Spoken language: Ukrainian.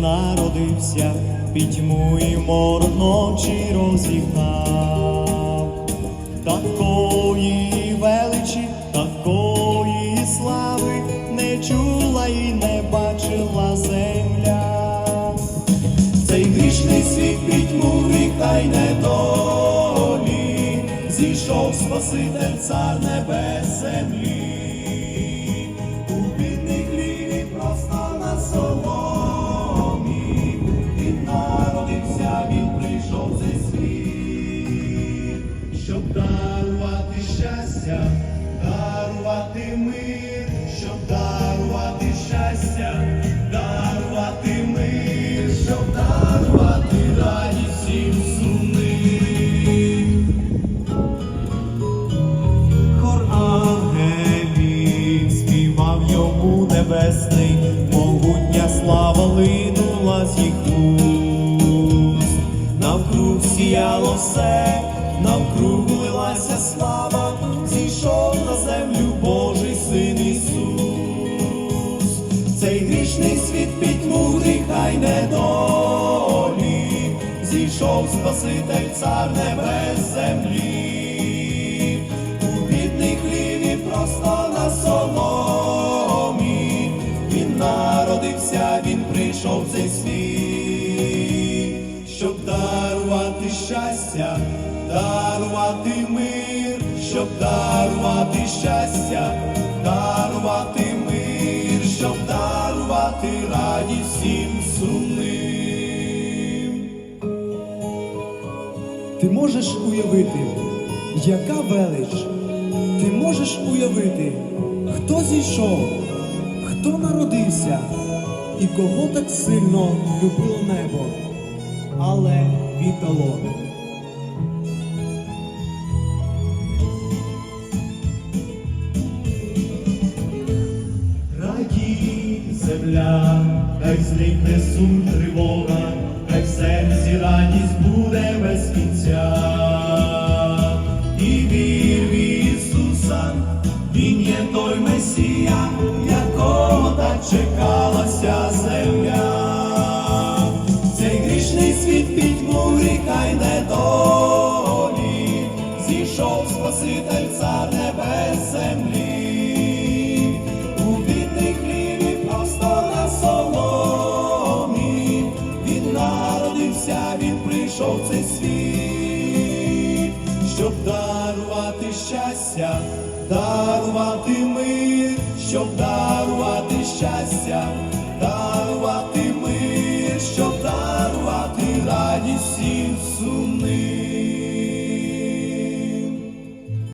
народився, пітьму і мор ночі розігнав. Такої величі, такої слави не чула і не бачила земля. Цей грішний світ пітьму гріха й недолі, зійшов Спаситель цар небес землі. Щоб дарувати щастя, дарувати мир, щоб дарувати щастя, дарувати мир, щоб дарувати радість всім сумним. Хор ангелів співав йому небесний, могутня слава линула з їх уст. Навкруг сіяло все, навкруг лилася слава, зійшов на землю Божий син Ісус. Цей грішний світ пітьму гріха й недолі, зійшов Спаситель цар небес землі. У бідний хліві просто на соломі, він народився, він прийшов цей дарувати щастя, дарувати мир, щоб дарувати щастя, дарувати мир, щоб дарувати радість всім сумним. Ти можеш уявити, яка велич? Ти можеш уявити, хто зійшов, хто народився і кого так сильно любило небо, але віддало. Раді земля, хай зникне сум тривога, хай в серці радість буде без кінця. І вір в Ісуса, Він зійшов Спаситель цар небес землі. У бідний хлібі просто на соломі, він народився, він прийшов цей світ, щоб дарувати щастя, дарувати мир, щоб дарувати щастя,